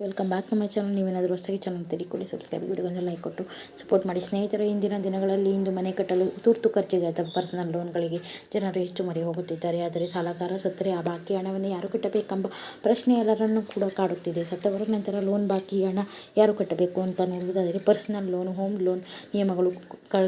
Welcome back to my channel ನೀವೇನಾದರೂ ಹೊಸದಾಗಿ channel ತೆಗೆದುಕೊಳ್ಳಿ ಸಬ್ಸ್ಕ್ರೈಬ್ ವಿಡಿಯೋಗೊಂದು ಲೈಕ್ ಕೊಟ್ಟು ಸಪೋರ್ಟ್ ಮಾಡಿ. ಸ್ನೇಹಿತರೆ, ಇಂದಿನ ದಿನಗಳಲ್ಲಿ ಇಂದು ಮನೆ ಕಟ್ಟಲು ತುರ್ತು ಖರ್ಚಿಗೆ ಅಥವಾ ಪರ್ಸನಲ್ ಲೋನ್ಗಳಿಗೆ ಜನರು ಹೆಚ್ಚು ಮೊರೆ ಹೋಗುತ್ತಿದ್ದಾರೆ. ಆದರೆ ಸಾಲಗಾರ ಸತ್ತರೆ, ಆ ಬಾಕಿ ಹಣವನ್ನು ಯಾರು ಕಟ್ಟಬೇಕೆಂಬ ಪ್ರಶ್ನೆ ಎಲ್ಲರನ್ನು ಕೂಡ ಕಾಡುತ್ತಿದೆ. ಸತ್ತವರ ನಂತರ ಲೋನ್ ಬಾಕಿ ಹಣ ಯಾರು ಕಟ್ಟಬೇಕು ಅಂತ ನೋಡುವುದಾದರೆ ಪರ್ಸನಲ್ ಲೋನ್ ಹೋಮ್ ಲೋನ್ ನಿಯಮಗಳು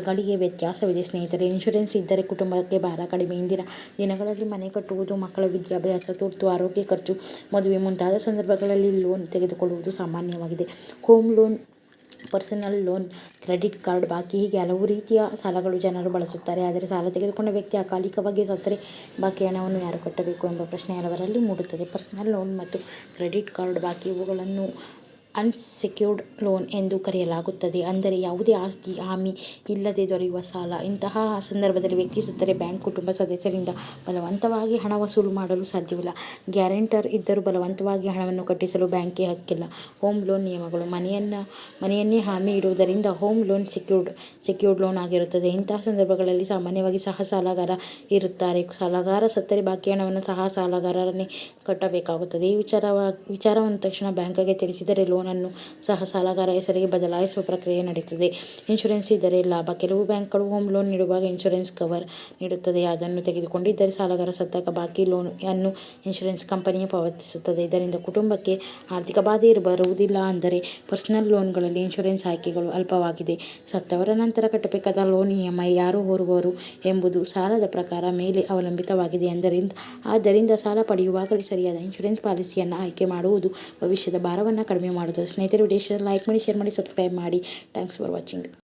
ಗಳಿಗೆ ವ್ಯತ್ಯಾಸವಿದೆ. ಸ್ನೇಹಿತರೆ ಇನ್ಶೂರೆನ್ಸ್ ಇದ್ದರೆ ಕುಟುಂಬಕ್ಕೆ ಭಾರ ಕಡಿಮೆ. ಇಂದಿನ ದಿನಗಳಲ್ಲಿ ಮನೆ ಕಟ್ಟುವುದು, ಮಕ್ಕಳ ವಿದ್ಯಾಭ್ಯಾಸ, ತುರ್ತು ಆರೋಗ್ಯ ಖರ್ಚು, ಮದುವೆ ಮುಂತಾದ ಸಂದರ್ಭಗಳಲ್ಲಿ ಲೋನ್ ತೆಗೆದುಕೊಳ್ಳುವುದು ಸಾಮಾನ್ಯವಾಗಿದೆ. Home loan personal loan credit card ಬಾಕಿ ಹೀಗೆ ಹಲವು ರೀತಿಯ ಸಾಲಗಳು ಜನರು ಬಳಸುತ್ತಾರೆ. ಆದರೆ ಸಾಲ ತೆಗೆದುಕೊಂಡ ವ್ಯಕ್ತಿ ಅಕಾಲಿಕವಾಗಿ ಸತ್ತರೆ ಬಾಕಿ ಹಣವನ್ನು ಯಾರು ಕಟ್ಟಬೇಕು ಎಂಬ ಪ್ರಶ್ನೆ ಹಲವರಲ್ಲಿ ಮೂಡುತ್ತದೆ. ಪರ್ಸನಲ್ ಲೋನ್ ಮತ್ತು ಕ್ರೆಡಿಟ್ ಕಾರ್ಡ್ ಬಾಕಿ ಇವುಗಳನ್ನು ಅನ್ಸೆಕ್ಯೂರ್ಡ್ ಲೋನ್ ಎಂದು ಕರೆಯಲಾಗುತ್ತದೆ. ಅಂದರೆ ಯಾವುದೇ ಆಸ್ತಿ, ಹಾಮಿ ಇಲ್ಲದೆ ದೊರೆಯುವ ಸಾಲ. ಇಂತಹ ಸಂದರ್ಭದಲ್ಲಿ ವ್ಯಕ್ತಿ ಸತ್ತರೆ ಬ್ಯಾಂಕ್ ಕುಟುಂಬ ಸದಸ್ಯರಿಂದ ಬಲವಂತವಾಗಿ ಹಣ ವಸೂಲು ಮಾಡಲು ಸಾಧ್ಯವಿಲ್ಲ. ಗ್ಯಾರಂಟರ್ ಇದ್ದರೂ ಬಲವಂತವಾಗಿ ಹಣವನ್ನು ಕಟ್ಟಿಸಲು ಬ್ಯಾಂಕಿಗೆ ಹಕ್ಕಿಲ್ಲ. ಹೋಮ್ ಲೋನ್ ನಿಯಮಗಳು ಮನೆಯನ್ನು, ಮನೆಯನ್ನೇ ಹಾಮಿ ಇಡುವುದರಿಂದ home loan secured secured loan ಆಗಿರುತ್ತದೆ. ಇಂತಹ ಸಂದರ್ಭಗಳಲ್ಲಿ ಸಾಮಾನ್ಯವಾಗಿ ಸಹ ಸಾಲಗಾರ ಇರುತ್ತಾರೆ. ಸಾಲಗಾರ ಸತ್ತರೆ ಬಾಕಿ ಹಣವನ್ನು ಸಹ ಸಾಲಗಾರರನ್ನೇ ಕಟ್ಟಬೇಕಾಗುತ್ತದೆ. ಈ ವಿಚಾರವ, ವಿಚಾರವನ್ನು ತಕ್ಷಣ ಬ್ಯಾಂಕ್ಗೆ ತಿಳಿಸಿದರೆ ಲೋನನ್ನು ಸಹ ಸಾಲಗಾರ ಹೆಸರಿಗೆ ಬದಲಾಯಿಸುವ ಪ್ರಕ್ರಿಯೆ ನಡೆಯುತ್ತದೆ. ಇನ್ಶೂರೆನ್ಸ್ ಇದ್ದರೆ ಲಾಭ. ಕೆಲವು ಬ್ಯಾಂಕ್ಗಳು ಹೋಮ್ ಲೋನ್ ನೀಡುವಾಗ ಇನ್ಶೂರೆನ್ಸ್ ಕವರ್ ನೀಡುತ್ತದೆ. ಅದನ್ನು ತೆಗೆದುಕೊಂಡಿದ್ದರೆ ಸಾಲಗಾರ ಸತ್ತಾಗ ಬಾಕಿ ಲೋನ್ ಅನ್ನು ಇನ್ಶೂರೆನ್ಸ್ ಕಂಪನಿಯು ಪಾವತಿಸುತ್ತದೆ. ಇದರಿಂದ ಕುಟುಂಬಕ್ಕೆ ಆರ್ಥಿಕ ಬಾಧೆ ಬರುವುದಿಲ್ಲ ಅಂದರೆ ಪರ್ಸನಲ್ ಲೋನ್ಗಳಲ್ಲಿ ಇನ್ಶೂರೆನ್ಸ್ ಆಯ್ಕೆಗಳು ಅಲ್ಪವಾಗಿದೆ. ಸತ್ತವರ ನಂತರ ಕಟ್ಟಬೇಕಾದ ಲೋನ್ ಇ ಎಂ ಐ ಯಾರು ಹೊರುವರು ಎಂಬುದು ಸಾಲದ ಪ್ರಕಾರ ಮೇಲೆ ಅವಲಂಬಿತವಾಗಿದೆ ಎಂದರಿಂದ, ಆದ್ದರಿಂದ ಸಾಲ ಪಡೆಯುವಾಗಲೇ ಸರಿಯಾದ ಇನ್ಶೂರೆನ್ಸ್ ಪಾಲಿಸಿಯನ್ನು ಆಯ್ಕೆ ಮಾಡುವುದು ಭವಿಷ್ಯದ ಭಾರವನ್ನು ಕಡಿಮೆ ಮಾಡುತ್ತದೆ. ಸ್ನೇಹಿತರೆ ವಿಡಿಯೋ ಲೈಕ್ ಮಾಡಿ ಶೇರ್ ಮಾಡಿ ಸಬ್ಸ್ಕ್ರೈಬ್ ಮಾಡಿ. Thanks for watching